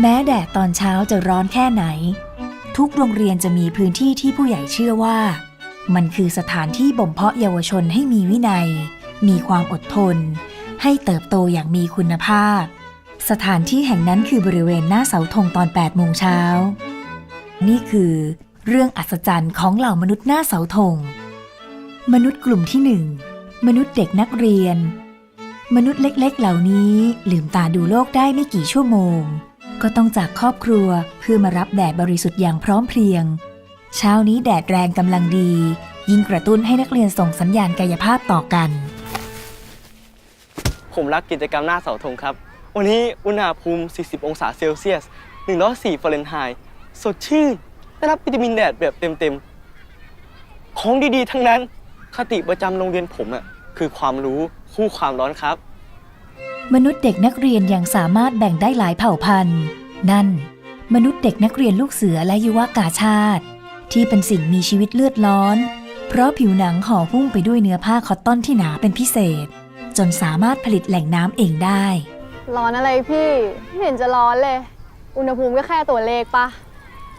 แม้แดดตอนเช้าจะร้อนแค่ไหน ทุกโรงเรียนจะมีพื้นที่ที่ผู้ใหญ่เชื่อว่า มันคือสถานที่บ่มเพาะเยาวชนให้มีวินัย มีความอดทน ให้เติบโตอย่างมีคุณภาพ สถานที่แห่งนั้นคือบริเวณหน้าเสาธงตอน8โมงเช้า นี่คือเรื่องอัศจรรย์ของเหล่ามนุษย์หน้าเสาธง มนุษย์กลุ่มที่หนึ่งมนุษย์เด็กนักเรียน มนุษย์เล็กๆ เหล่านี้ลืมตาดูโลกได้ไม่กี่ชั่วโมง ก็ต้องจากครอบครัวเพื่อมารับแดดบริสุทธิ์อย่างพร้อมเพรียง เช้านี้แดดแรงกำลังดี ยิ่งกระตุ้นให้นักเรียนส่งสัญญาณกายภาพต่อกัน ผมรักกิจกรรมหน้าเสาธงครับ วันนี้อุณหภูมิ 40 องศาเซลเซียส 104ฟาเรนไฮต์สดชื่น ได้รับวิตามินแดดแบบเต็มๆ ของดีๆ ทั้งนั้น คติประจำโรงเรียนผมอะคือความรู้คู่ความร้อนครับ มนุษย์เด็กนักเรียนยังสามารถแบ่งได้หลายเผ่าพันธุ์ นั่น มนุษย์เด็กนักเรียนลูกเสือและยุวกาชาติ ที่เป็นสิ่งมีชีวิตเลือดร้อน เพราะผิวหนังห่อหุ้มไปด้วยเนื้อผ้าคอตตอนที่หนาเป็นพิเศษ จนสามารถผลิตแหล่งน้ำเองได้ ร้อนอะไรพี่ไม่เห็นจะร้อนเลย อุณหภูมิก็แค่ตัวเลขปะ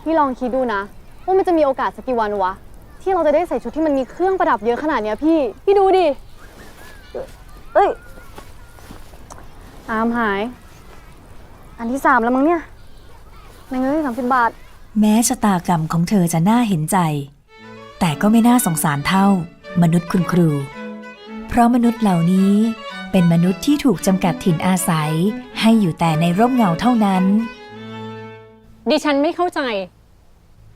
พี่ลองคิดดูนะว่ามันจะมีโอกาสสักกี่วันวะ ที่เราจะได้ใส่ชุดที่มันมีเครื่องประดับเยอะขนาดเนี้ยพี่ พี่ดูดิ เอ้ย อามหาย อันที่สามแล้วมั้งเนี่ยในเงินสามสิบบาท แม้ชะตากรรมของเธอจะน่าเห็นใจ แต่ก็ไม่น่าสงสารเท่า มนุษย์คุณครู เพราะมนุษย์เหล่านี้เป็นมนุษย์ที่ถูกจำกัดถิ่นอาศัย ให้อยู่แต่ในร่มเงาเท่านั้น ดิฉันไม่เข้าใจ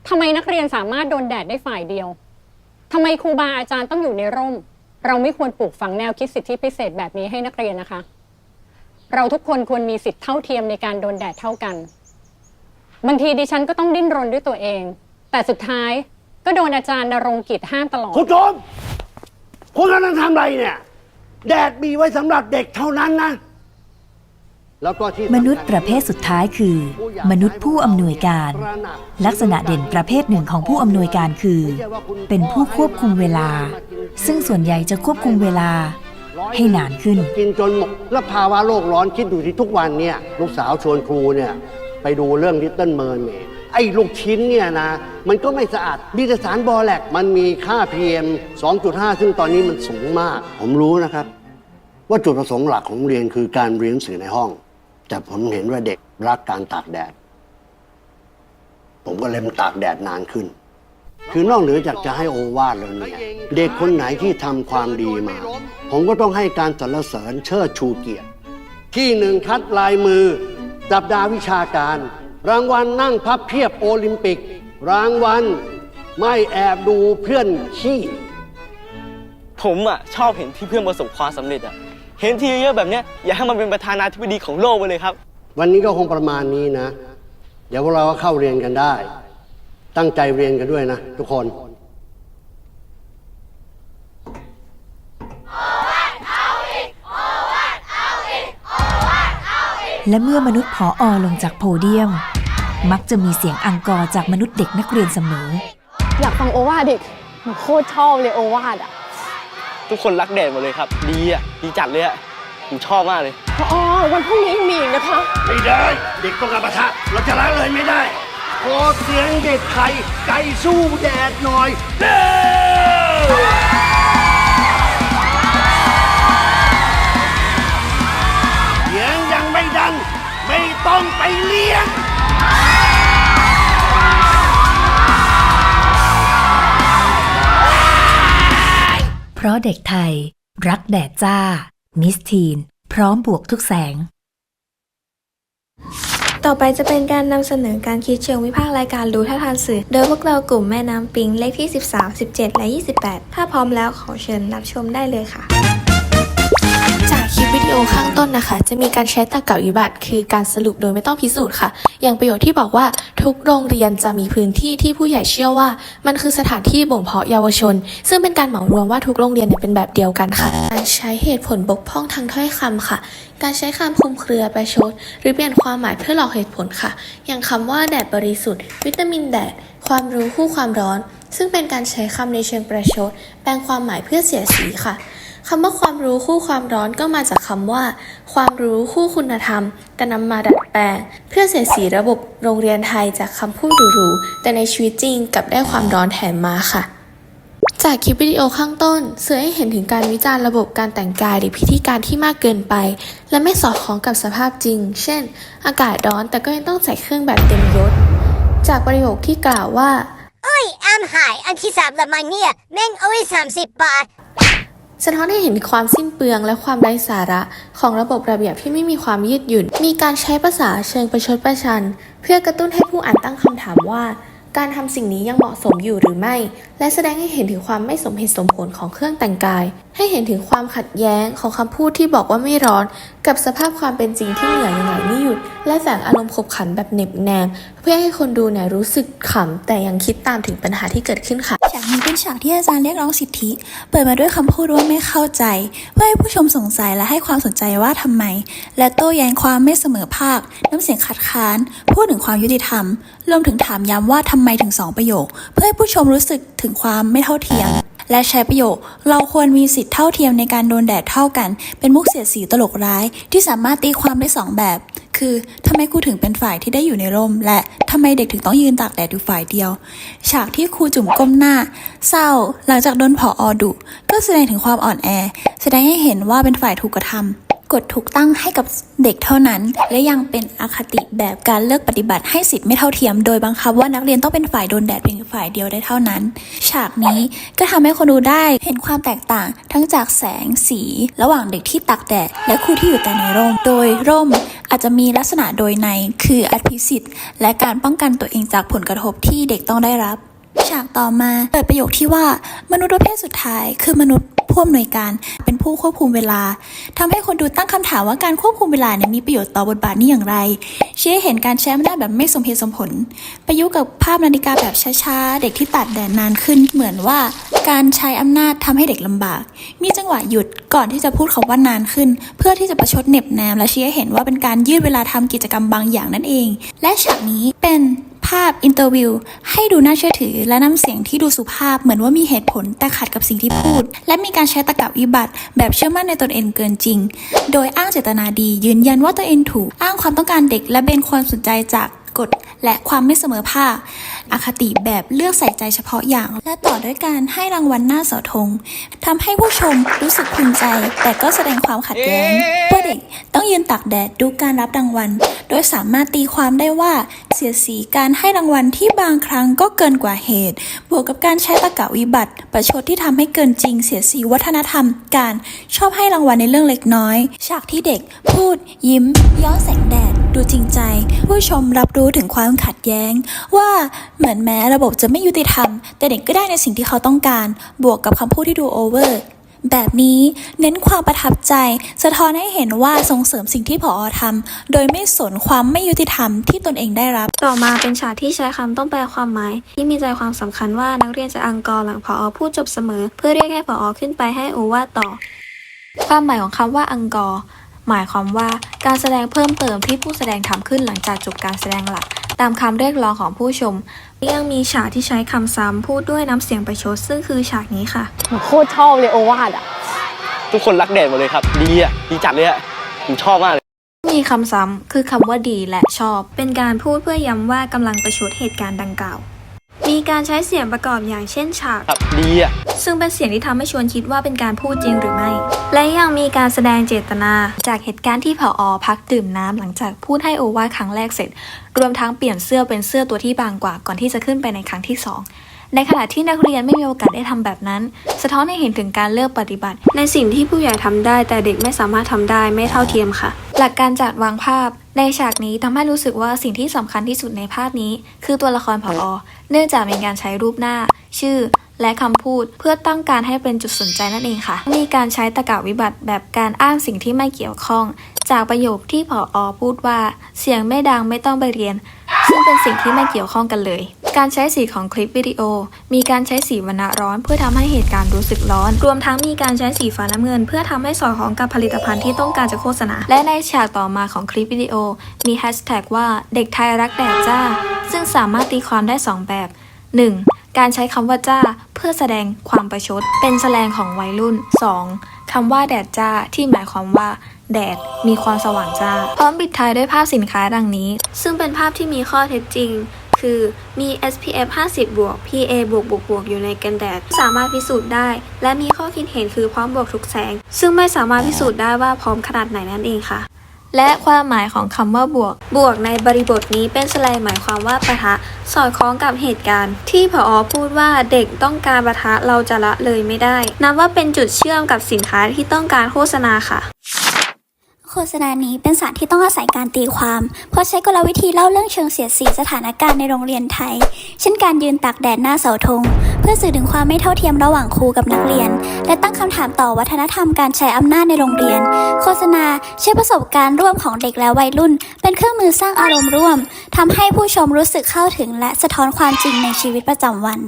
ทำไมนักเรียนสามารถโดนแดดได้ฝ่ายเดียว ทำไมครูบาอาจารย์ต้องอยู่ในร่ม เราไม่ควรปลูกฝังแนวคิดสิทธิพิเศษแบบนี้ให้นักเรียนนะคะ เราทุกคนควรมีสิทธิเท่าเทียมในการโดนแดดเท่ากัน บางทีดิฉันก็ต้องดิ้นรนด้วยตัวเอง แต่สุดท้ายก็โดนอาจารย์นรงค์กิจห้ามตลอด คุณโจมคุณกำลังทำอะไรเนี่ย แดดมีไว้สำหรับเด็กเท่านั้นนะ แล้วก็ที่มนุษย์ประเภทสุดท้ายคือ มนุษย์ผู้อำนวยการ ลักษณะเด่นประเภทหนึ่งของผู้อำนวยการคือ เป็นผู้ควบคุมเวลา ซึ่งส่วนใหญ่จะควบคุมเวลา ให้นานขึ้น กินจนหมดแล้วภาวะโลกร้อนคิดดูที่ทุกวันเนี่ยลูกสาวชวนครูเนี่ยไปดูเรื่องลิตเติ้ลเม r ร์เมดไอ้ลูกชิ้นเนี่ยนะ มันก็ไม่สะอาดมีแต่สารบอแลกมันมีค่า PM 2.5 ซึ่งตอนนี้มันสูงมาก ผมรู้นะครับ ว่าจุดประสงค์หลักของโรงเรียนคือการเรียนหนังสือในห้อง แต่ผมเห็นว่าเด็กรักการตากแดด ผมก็เลยมาตากแดดนานขึ้น คือนอกเหนือจากจะให้โอวาทแล้วเนี่ยเด็กคนไหนที่ทำความดีมา ผมก็ต้องให้การสรรเสริญเชิดชูเกียรติ ที่หนึ่งคัดลายมือสัปดาห์วิชาการ รางวัลนั่งพับเพียบโอลิมปิก รางวัลไม่แอบดูเพื่อนขี้ผมอะชอบเห็นที่เพื่อนประสบความสำเร็จอะ เห็นทีเยอะๆแบบเนี้ยอย่าให้มันเป็นประธานาธิบดีของโลกไปเลยครับ วันนี้ก็คงประมาณนี้นะ เดี๋ยวพวกเราก็เข้าเรียนกันได้ ตั้งใจเรียนกันด้วยนะทุกคนและเมื่อมนุษย์ผออลงจากโพเดียม มักจะมีเสียงอังกอร์จากมนุษย์เด็กนักเรียนเสมอ อยากฟังโอวาทดิหนูโคตรชอบเลยโอวาทอะ ทุกคนรักแดดหมดเลยครับ ดีอะ ดีจัดเลยอะผมชอบมากเลยอ๋อวันพรุ่งนี้ยังมีอีกนะคะ ไม่ได้ เด็กต้องการปะทะเราจะละเลยไม่ได้ ขอเสียงเด็กไทยใจสู้แดดหน่อยเร็วเสียงยังไม่ดัง ไม่ต้องไปเลี้ยง เพราะเด็กไทย รักแดดจ้า มิสทีน พร้อมบวกทุกแสง ต่อไปจะเป็นการนำเสนอการคิดเชิงวิพากษ์รายการรู้ท่าทานสื่อ โดยพวกเรากลุ่มแม่น้ำปิงเลขที่ 13 17 และ 28 ถ้าพร้อมแล้วขอเชิญรับชมได้เลยค่ะ จากคลิปวิดีโอข้างต้นนะคะ จะมีการใช้ตรรกะวิบัติ คือการสรุปโดยไม่ต้องพิสูจน์ค่ะ อย่างประโยชน์ที่บอกว่าทุกโรงเรียนจะมีพื้นที่ที่ผู้ใหญ่เชื่อว่า มันคือสถานที่บ่มเพาะเยาวชน ซึ่งเป็นการเหมารวมว่าทุกโรงเรียนเป็นแบบเดียวกันค่ะ การใช้เหตุผลบกพร่องทางถ้อยคำค่ะ การใช้คำคลุมเครือประชด หรือเปลี่ยนความหมายเพื่อหลอกเหตุผลค่ะ อย่างคำว่าแดดบริสุทธิ์ วิตามินแดด ความรู้คู่ความร้อน ซึ่งเป็นการใช้คำในเชิงประชด แปลงความหมายเพื่อเสียสีค่ะ คำว่าความรู้คู่ความร้อนก็มาจากคำว่า ความรู้คู่คุณธรรม แต่นำมาดัดแปลง เพื่อเสียสีระบบโรงเรียนไทยจากคำพูดหรูๆแต่ในชีวิตจริงกลับได้ความร้อนแถมมาค่ะ จากคลิปวิดีโอข้างต้นสื่อให้เห็นถึงการวิจารณ์ระบบการแต่งกายหรือพิธีการที่มากเกินไป และไม่สอดคล้องกับสภาพจริง เช่น อากาศร้อนแต่ก็ยังต้องใส่เครื่องแบบเต็มยศ จากประโยคที่กล่าวว่าเอ้ยแอมหายอันที่สามละมันเนี่ยแม่งเอาไว้สามสิบบาท สะท้อนให้เห็นความสิ้นเปลืองและความไร้สาระของระบบระเบียบที่ไม่มีความยืดหยุ่น มีการใช้ภาษาเชิงประชดประชัน เพื่อกระตุ้นให้ผู้อ่านตั้งคำถามว่า การทำสิ่งนี้ยังเหมาะสมอยู่หรือไม่ และแสดงให้เห็นถึงความไม่สมเหตุสมผลของเครื่องแต่งกาย ให้เห็นถึงความขัดแย้งของคำพูดที่บอกว่าไม่ร้อน กับสภาพความเป็นจริงที่เหนื่อยยังไหลไม่หยุด และแฝงอารมณ์ขบขันแบบเหน็บแนม เพื่อให้คนดูเนี่ยรู้สึกขำ แต่ยังคิดตามถึงปัญหาที่เกิดขึ้นค่ะ ฉากนี้เป็นฉากที่อาจารย์เรียกร้องสิทธิ เปิดมาด้วยคำพูดว่าไม่เข้าใจ เพื่อให้ผู้ชมสงสัยและให้ความสนใจว่าทำไม และโต้แย้งความไม่เสมอภาค น้ำเสียงคัดค้าน พูดถึงความยุติธรรม รวมถึงถามย้ำว่าทำไมถึงสองประโยค เพื่อให้ผู้ชมรู้สึกถึงความไม่เท่าเทียม และใช้ประโยค เราควรมีสิทธิเท่าเทียมในการโดนแดดเท่ากัน เป็นมุกเสียดสีตลกร้าย ที่สามารถตีความได้สองแบบ คือทำไมครูถึงเป็นฝ่ายที่ได้อยู่ในร่ม และทำไมเด็กถึงต้องยืนตากแดดอยู่ฝ่ายเดียว ฉากที่ครูจุ่มก้มหน้า เศร้า หลังจากโดนผออดุก็แสดงถึงความอ่อนแอ แสดงให้เห็นว่าเป็นฝ่ายถูกกระทำ กฎถูกตั้งให้กับเด็กเท่านั้น และยังเป็นอคติแบบการเลือกปฏิบัติให้สิทธิ์ไม่เท่าเทียม โดยบังคับว่านักเรียนต้องเป็นฝ่ายโดนแดดเพียงฝ่ายเดียวได้เท่านั้น ฉากนี้ก็ทำให้คนดูได้เห็นความแตกต่าง ทั้งจากแสงสี ระหว่างเด็กที่ตักแดด และครูที่อยู่แต่ในร่ม โดยร่มอาจจะมีลักษณะโดยในคืออภิสิทธิ์ และการป้องกันตัวเองจากผลกระทบที่เด็กต้องได้รับ ฉากต่อมาเปิดประโยคที่ว่ามนุษย์ประเภทสุดท้ายคือมนุษย์ ผู้อำนวยการเป็นผู้ควบคุมเวลาทำให้คนดูตั้งคำถามว่าการควบคุมเวลาเนี่ยมีประโยชน์ต่อบทบาทนี้อย่างไรเชี้ให้เห็นการใช้อำนาจแบบไม่สมเหตุสมผล ประยุกต์กับภาพนาฬิกาแบบช้าๆ เด็กที่ตัดแดดนานขึ้นเหมือนว่าการใช้อำนาจทำให้เด็กลำบาก มีจังหวะหยุดก่อนที่จะพูดคำว่านานขึ้น เพื่อที่จะประชดเน็บแนม และชี้ให้เห็นว่าเป็นการยืดเวลาทำกิจกรรมบางอย่างนั่นเอง และฉากนี้เป็น ภาพอินเตอร์วิวให้ดูน่าเชื่อถือ และน้ำเสียงที่ดูสุภาพเหมือนว่ามีเหตุผลแต่ขัดกับสิ่งที่พูด และมีการใช้ตะกับวิบัติ แบบเชื่อมั่นในตนเองเกินจริง โดยอ้างเจตนาดียืนยันว่าตัวเองถูก อ้างความต้องการเด็กและเบนความสนใจจากกฎและความไม่เสมอภาค อคติแบบเลือกใส่ใจเฉพาะอย่าง และต่อด้วยการให้รางวัลหน้าเสาธงทำให้ผู้ชมรู้สึกภูมิใจ แต่ก็แสดงความขัดแย้ง เด็กต้องยืนตากแดดดูการรับรางวัล โดยสามารถตีความได้ว่า เสียสีการให้รางวัลที่บางครั้งก็เกินกว่าเหตุ บวกกับการใช้ตะกะวิบัติ ประชดที่ทำให้เกินจริง เสียสีวัฒนธรรม การชอบให้รางวัลในเรื่องเล็กน้อย ฉากที่เด็ก พูด ยิ้ม ย้อนแสงแดด ดูจริงใจ ผู้ชมรับรู้ถึงความขัดแย้ง ว่าเหมือนแม้ระบบจะไม่ยุติธรรม แต่เด็กก็ได้ในสิ่งที่เขาต้องการ บวกกับคำพูดที่ดูโอเวอร์ แบบนี้เน้นความประทับใจ สะท้อนให้เห็นว่าส่งเสริมสิ่งที่ผอทำโดยไม่สนความไม่ยุติธรรมที่ตนเองได้รับ ต่อมาเป็นฉากที่ใช้คำต้องแปลความหมาย ที่มีใจความสำคัญว่านักเรียนจะอังกอร์หลังผอพูดจบเสมอ เพื่อเรียกให้ผอขึ้นไปให้โอวาต่อ ความหมายของคำว่าอังกอร์หมายความว่าการแสดงเพิ่มเติมที่ผู้แสดงทำขึ้นหลังจากจบการแสดงหลัก ตามคำเรียกร้องของผู้ชมยังมีฉากที่ใช้คำซ้ำพูดด้วยน้ำเสียงประชดซึ่งคือฉากนี้ค่ะ โคตรชอบเลยโอวาทอะ ทุกคนรักแดดหมดเลยครับ ดีอะ ดีจัดเลยอะ ผมชอบมากเลย มีคำซ้ำคือคำว่าดีและชอบ เป็นการพูดเพื่อย้ำว่ากำลังประชดเหตุการณ์ดังกล่าว มีการใช้เสียงประกอบอย่างเช่นฉาก ครับดีอะ ซึ่งเป็นเสียงที่ทำให้ชวนคิดว่าเป็นการพูดจริงหรือไม่ และยังมีการแสดงเจตนา จากเหตุการณ์ที่ผออพักดื่มน้ำหลังจากพูดให้โอวาทครั้งแรกเสร็จ รวมทั้งเปลี่ยนเสื้อเป็นเสื้อตัวที่บางกว่าก่อนที่จะขึ้นไปในครั้งที่สอง ในขณะที่นักเรียนไม่มีโอกาสได้ทำแบบนั้น สะท้อนให้เห็นถึงการเลือกปฏิบัติ ในสิ่งที่ผู้ใหญ่ทำได้แต่เด็กไม่สามารถทำได้ไม่เท่าเทียมค่ะ หลักการจัดวางภาพ ในฉากนี้ทำให้รู้สึกว่าสิ่งที่สำคัญที่สุดในภาพนี้ คือตัวละครผอเนื่องจากมีการใช้รูปหน้า ชื่อและคำพูดเพื่อตั้งการให้เป็นจุดสนใจนั่นเองค่ะ มีการใช้ตะกาวิบัติแบบการอ้างสิ่งที่ไม่เกี่ยวข้อง จากประโยคที่ผอพูดว่า เสียงไม่ดังไม่ต้องไปเรียน ซึ่งเป็นสิ่งที่ไม่เกี่ยวข้องกันเลย การใช้สีของคลิปวิดีโอ มีการใช้สีวรรณะร้อน เพื่อทำให้เหตุการณ์รู้สึกร้อน รวมทั้งมีการใช้สีฟ้าน้ำเงิน เพื่อทำให้สอดคล้องกับผลิตภัณฑ์ที่ต้องการจะโฆษณา และในฉากต่อมาของคลิปวิดีโอ มีแฮชแท็กว่าเด็กไทยรักแดดจ้า ซึ่งสามารถตีความได้สองแบบ 1. การใช้คำว่าจ้า เพื่อแสดงความประชด เป็นแสลงของวัยรุ่น 2. คำว่าแดดจ้าที่หมายความว่าแดดมีความสว่างจ้า พร้อมปิดท้ายด้วยภาพสินค้าดังนี้ ซึ่งเป็นภาพที่มีข้อเท็จจริง คือมี SPF 50 บวก PA บวกบวกบวกอยู่ในกันแดด สามารถพิสูจน์ได้ และมีข้อคิดเห็นคือพร้อมบวกทุกแสง ซึ่งไม่สามารถพิสูจน์ได้ว่าพร้อมขนาดไหนนั่นเองค่ะ และความหมายของคำว่าบวก บวกในบริบทนี้เป็นสไลด์หมายความว่าปะทะ สอดคล้องกับเหตุการณ์ ที่ผอพูดว่าเด็กต้องการปะทะเราจะละเลยไม่ได้ นับว่าเป็นจุดเชื่อมกับสินค้าที่ต้องการโฆษณาค่ะ ฆษณานี้เป็นสารที่ต้องอาศัยการตีความ เพราะใช้กลวิธีเล่าเรื่องเชิงเสียดสีสถานการณ์ในโรงเรียนไทย เช่นการยืนตากแดดหน้าเสาธง เพื่อสื่อถึงความไม่เท่าเทียมระหว่างครูกับนักเรียน และตั้งคำถามต่อวัฒนธรรมการใช้อำนาจในโรงเรียน โฆษณาใช้ประสบการณ์ร่วมของเด็กและวัยรุ่น เป็นเครื่องมือสร้างอารมณ์ร่วมทำให้ผู้ชมรู้สึกเข้าถึง และสะท้อนความจริงในชีวิตประจำวัน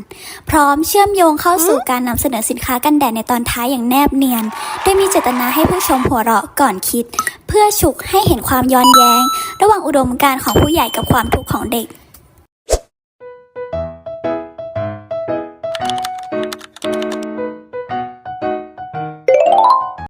พร้อมเชื่อมโยงเข้าสู่การนำเสนอสินค้ากันแดดในตอนท้ายอย่างแนบเนียน โดยมีเจตนาให้ผู้ชมหัวเราะก่อนคิด เพื่อฉุกให้เห็นความย้อนแย้ง ระหว่างอุดมการณ์ของผู้ใหญ่กับความทุกข์ของเด็ก